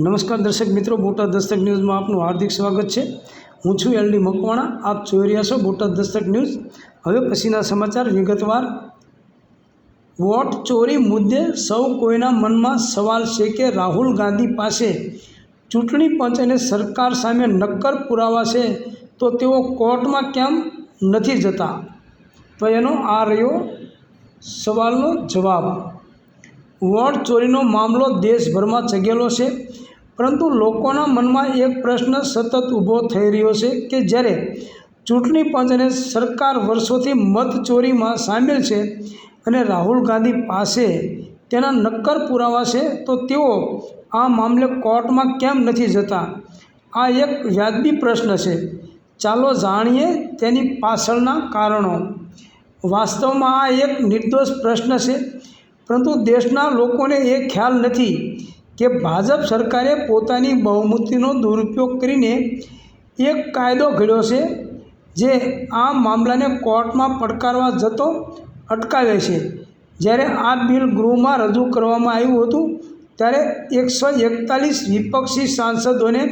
નમસ્કાર દર્શક મિત્રો, બોટાદ દસ્તક ન્યૂઝમાં આપનું હાર્દિક સ્વાગત છે. હું છું એલડી મકવાણા, આપ જોઈ રહ્યા છો બોટાદ દસ્તક ન્યૂઝ. હવે પછીના સમાચાર વિગતવાર. વોટ ચોરી મુદ્દે સૌ કોઈના મનમાં સવાલ છે કે રાહુલ ગાંધી પાસે ચૂંટણી પંચ સરકાર સામે નક્કર પુરાવા છે તો તેઓ કોર્ટમાં કેમ નથી જતા? તો એનો આ રહ્યો સવાલનો જવાબ. વોટ ચોરીનો મામલો દેશભરમાં ચગેલો છે. પરંતુ લોકોના મનમાં એક પ્રશ્ન સતત ઊભો થઈ રહ્યો છે કે જ્યારે ચૂંટણી પંચ સરકાર વર્ષોથી મત ચોરીમાં સામેલ છે અને રાહુલ ગાંધી પાસે તેના નક્કર પુરાવા છે, તો તેઓ આ મામલે કોર્ટમાં કેમ નથી જતા? આ એક વ્યાજબી પ્રશ્ન છે. ચાલો જાણીએ તેની પાછળના કારણો. વાસ્તવમાં આ એક નિર્દોષ પ્રશ્ન છે, પરંતુ દેશના લોકોને એ ખ્યાલ નથી કે ભાજપ સરકારે પોતાની બહુમતીનો દુરુપયોગ કરીને એક કાયદો ઘડ્યો છે, જે આ મામલાને કોર્ટમાં પડકારવા જતો અટકાવે છે. જ્યારે આ બિલ ગૃહમાં રજૂ કરવામાં આવ્યું હતું, ત્યારે એકસો એકતાલીસ વિપક્ષી સાંસદોને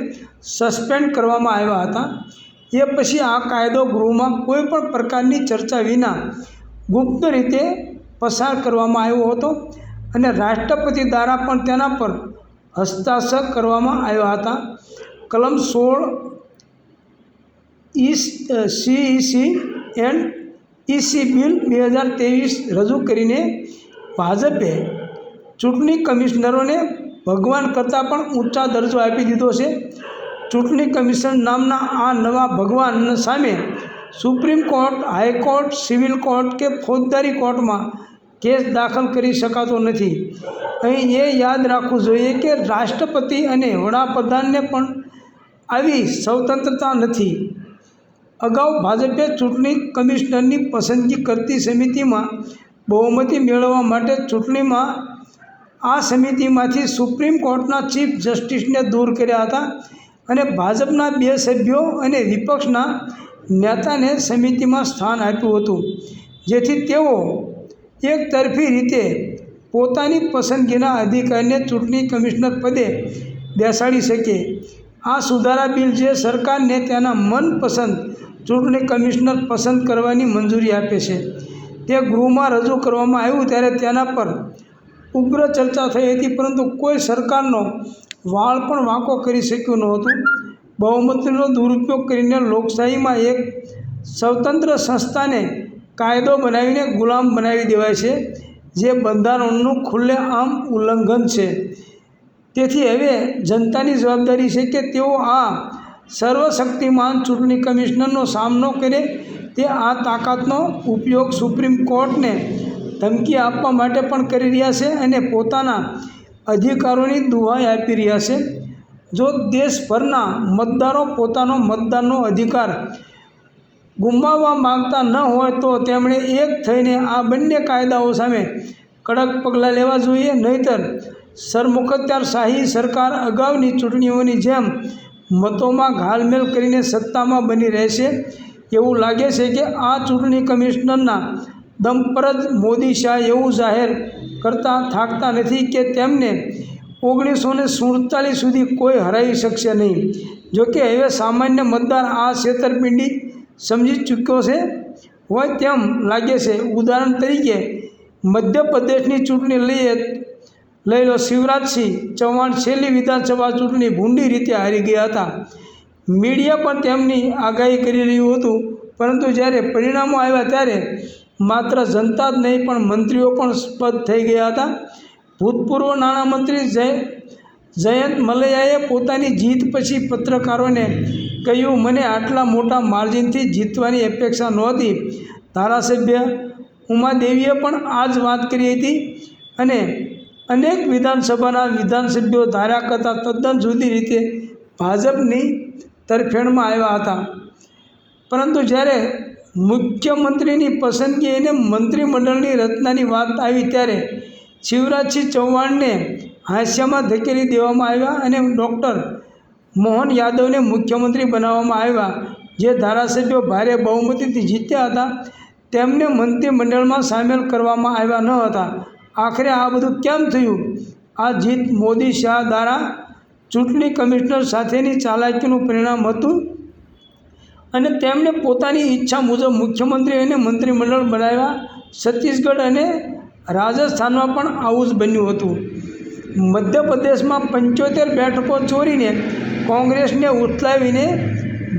સસ્પેન્ડ કરવામાં આવ્યા હતા. એ પછી આ કાયદો ગૃહમાં કોઈ પણ પ્રકારની ચર્ચા વિના ગુપ્ત રીતે પસાર કરવામાં આવ્યો હતો અને રાષ્ટ્રપતિ દ્વારા પણ તેના પર હસ્તાક્ષર કરવામાં આવ્યા હતા. કલમ સોળ E CEC and EC bill બે હજાર ત્રેવીસ રજૂ કરીને ભાજપે ચૂંટણી કમિશનરોને ભગવાન કરતાં પણ ઊંચા દરજ્જો આપી દીધો છે. ચૂંટણી કમિશન નામના આ નવા ભગવાન સામે supreme court, high court, civil court કે ફોજદારી કોર્ટમાં કેસ દાખલ કરી શકાતો નથી. અહીં એ યાદ રાખવું જોઈએ કે રાષ્ટ્રપતિ અને વડાપ્રધાનને પણ આવી સ્વતંત્રતા નથી. અગાઉ ભાજપે ચૂંટણી કમિશનરની પસંદગી કરતી સમિતિમાં બહુમતી મેળવવા માટે ચૂંટણીમાં આ સમિતિમાંથી સુપ્રીમ કોર્ટના ચીફ જસ્ટિસને દૂર કર્યા હતા અને ભાજપના બે સભ્યો અને વિપક્ષના નેતાને સમિતિમાં સ્થાન આપ્યું હતું. જેથી તેઓ એકતરફી રીતે પોતાની પસંદગીના અધિકારીને ચૂંટણી કમિશનર પદે બેસાડી શકે. આ સુધારા બિલ જે સરકારને તેના મનપસંદ ચૂંટણી કમિશનર પસંદ કરવાની મંજૂરી આપે છે. તે ગૃહમાં રજૂ કરવામાં આવ્યું ત્યારે તેના પર ઉગ્ર ચર્ચા થઈ હતી, પરંતુ કોઈ સરકારનો વાળ પણ વાંકો કરી શક્યું નહોતું. બહુમતીનો દુરુપયોગ કરીને લોકશાહીમાં એક સ્વતંત્ર સંસ્થાને કાયદો બનાવીને ગુલામ બનાવી દેવાય છે. જે બંધારણનું ખુલ્લેઆમ ઉલ્લંઘન છે. તેથી હવે જનતાની જવાબદારી છે કે તેઓ આ સર્વશક્તિમાન ચૂંટણી કમિશનરનો સામનો કરે તે આ તાકાતનો ઉપયોગ સુપ્રીમ કોર્ટને ધમકી આપવા માટે પણ કરી રહ્યા છે અને પોતાના અધિકારોની દુહાઈ આપી રહ્યા છે. જો દેશભરના મતદારો પોતાનો મતદાનનો અધિકાર ગુમાવવા માગતા ન હોય તો તેમણે એક થઈને આ બંને કાયદાઓ સામે કડક પગલાં લેવા જોઈએ. નહીંતર સરમુખત્યાર શાહી સરકાર અગાઉની ચૂંટણીઓની જેમ મતોમાં ઘાલમેલ કરીને સત્તામાં બની રહેશે. એવું લાગે છે કે આ ચૂંટણી કમિશનરના દમ પર જ મોદી શાહ એવું જાહેર કરતા થાકતા નથી કે તેમને ઓગણીસો ને સુડતાલીસ સુધી કોઈ હરાવી શકશે નહીં. જોકે હવે સામાન્ય મતદાર આ છેતરપિંડી સમજી ચૂક્યો છે? હોય તેમ લાગે છે. ઉદાહરણ તરીકે, મધ્યપ્રદેશની ચૂંટણી લઈએ, લઈ લો શિવરાજસિંહ ચૌહાણ છેલ્લી વિધાનસભા ચૂંટણી ભૂંડી રીતે હારી ગયા હતા. મીડિયા પણ તેમની આગાહી કરી રહ્યું હતું. પરંતુ જ્યારે પરિણામો આવ્યા ત્યારે માત્ર જનતા જ નહીં, પણ મંત્રીઓ પણ સ્પદ થઈ ગયા હતા. ભૂતપૂર્વ નાણામંત્રી જય જયંત મલૈયાએ પોતાની જીત પછી પત્રકારોને કહ્યું, મને આટલા મોટા માર્જિનથી જીતવાની અપેક્ષા નહોતી. ધારાસભ્ય ઉમાદેવીએ પણ આ જ વાત કરી હતી અને અનેક વિધાનસભાના વિધાનસભ્યો ધાર્યા કરતાં તદ્દન જુદી રીતે ભાજપની તરફેણમાં આવ્યા હતા. પરંતુ જ્યારે મુખ્યમંત્રીની પસંદગી અને મંત્રીમંડળની રચનાની વાત આવી ત્યારે શિવરાજસિંહ ચૌહાણને હાસ્યમાં ધકેલી દેવામાં આવ્યા અને ડૉક્ટર મોહન યાદવને મુખ્યમંત્રી બનાવવામાં આવ્યા. જે ધારાસભ્યો ભારે બહુમતીથી જીત્યા હતા, તેમને મંત્રીમંડળમાં સામેલ કરવામાં આવ્યા ન હતા. આખરે આ બધું કેમ થયું? આ જીત મોદી શાહ દ્વારા ચૂંટણી કમિશનર સાથેની ચાલાકીનું પરિણામ હતું? અને તેમણે પોતાની ઈચ્છા મુજબ મુખ્યમંત્રી અને મંત્રીમંડળ બનાવ્યા. છત્તીસગઢ અને રાજસ્થાનમાં પણ આવું જ બન્યું હતું. મધ્યપ્રદેશમાં પંચોતેર બેઠકો ચોરીને કોંગ્રેસને ઉથલાવીને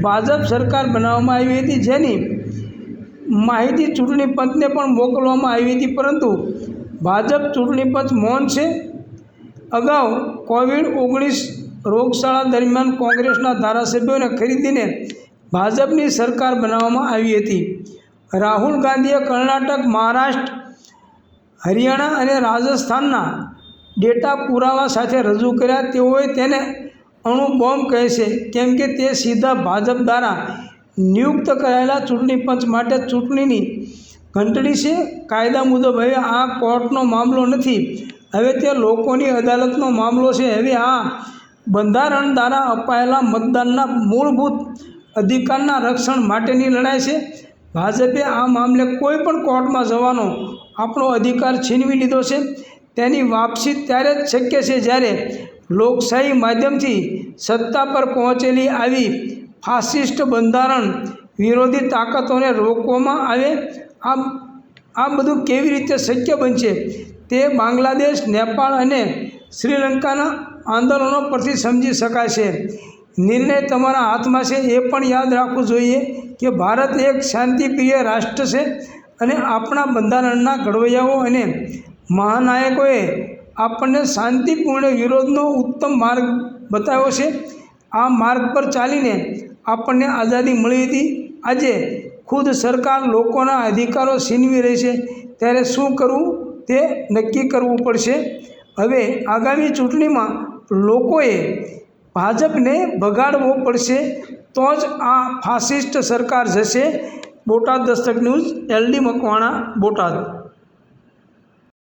ભાજપ સરકાર બનાવવામાં આવી હતી, જેની માહિતી ચૂંટણી પંચને પણ મોકલવામાં આવી હતી, પરંતુ ભાજપ ચૂંટણી પંચ મૌન છે. અગાઉ કોવિડ ઓગણીસ રોગશાળા દરમિયાન કોંગ્રેસના ધારાસભ્યોને ખરીદીને ભાજપની સરકાર બનાવવામાં આવી હતી. રાહુલ ગાંધીએ કર્ણાટક, મહારાષ્ટ્ર, હરિયાણા અને રાજસ્થાનના ડેટા પુરાવા સાથે રજૂ કર્યા, તેઓએ તેને અણુ બોમ્બ કહે છે. કેમ કે તે સીધા ભાજપ દ્વારા નિયુક્ત કરાયેલા ચૂંટણી પંચ માટે ચૂંટણીની ઘંટડી છે. કાયદા મુજબ હવે આ કોર્ટનો મામલો નથી. હવે તે લોકોની અદાલતનો મામલો છે. હવે આ બંધારણ દ્વારા અપાયેલા મતદાનના મૂળભૂત અધિકારના રક્ષણ માટેની લડાઈ છે. ભાજપે આ મામલે કોઈ પણ કોર્ટમાં જવાનો આપણો અધિકાર છીનવી લીધો છે. તેની વાપસી ત્યારે જ શક્ય છે જ્યારે લોકશાહી માધ્યમથી સત્તા પર પહોંચેલી આવી ફાસિસ્ટ બંધારણ વિરોધી તાકાતોને રોકવામાં આવે આ આ બધું કેવી રીતે શક્ય બનશે તે બાંગ્લાદેશ, નેપાળ અને શ્રીલંકાના આંદોલનો પરથી સમજી શકાય છે નિર્ણય તમારા હાથમાં છે એ પણ યાદ રાખવું જોઈએ કે ભારત એક શાંતિપ્રિય રાષ્ટ્ર છે અને આપણા બંધારણના ઘડવૈયાઓ અને મહાનાયકોએ આપણને શાંતિપૂર્ણ વિરોધનો ઉત્તમ માર્ગ બતાવ્યો છે. આ માર્ગ પર ચાલીને આપણને આઝાદી મળી હતી. આજે ખુદ સરકાર લોકોના અધિકારો છીનવી રહી છે. ત્યારે શું કરવું તે નક્કી કરવું પડશે. હવે આગામી ચૂંટણીમાં લોકોએ ભાજપને ભગાડવો પડશે તો જ આ ફાસિસ્ટ સરકાર જશે. Botad Dastak news L D Makwana, Botad.